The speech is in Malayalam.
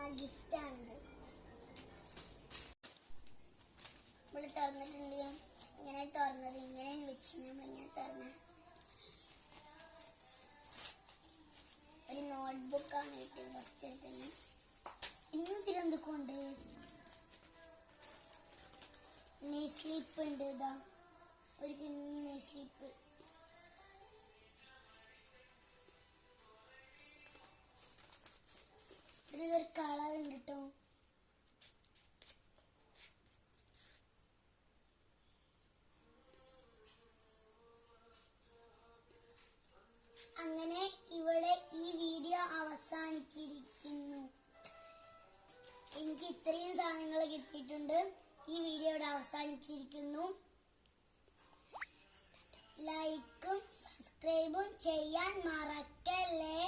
തന്ന ഗിഫ്റ്റ് ആണിത്. ഇവിടെ തുറന്നിട്ടുണ്ട് ഇങ്ങനെ തുറന്നത് ഇങ്ങനെ വെച്ച് നമ്മളിങ്ങനെ തുറന്ന. ഒരു നോട്ട്ബുക്കാണ് കിട്ടിയത് ഫസ്റ്റ് എടുത്തത് ഇന്ന് തിരുവനന്തപുരം ഉണ്ട് സ്ലീപ്പ് ഉണ്ട് ഇതാ. എനിക്ക് ഇത്രയും സാധനങ്ങൾ കിട്ടിയിട്ടുണ്ട്. ഈ വീഡിയോ ഇവിടെ അവസാനിച്ചിരിക്കുന്നു. ലൈക്കും സബ്സ്ക്രൈബും ചെയ്യാൻ മറക്കല്ലേ.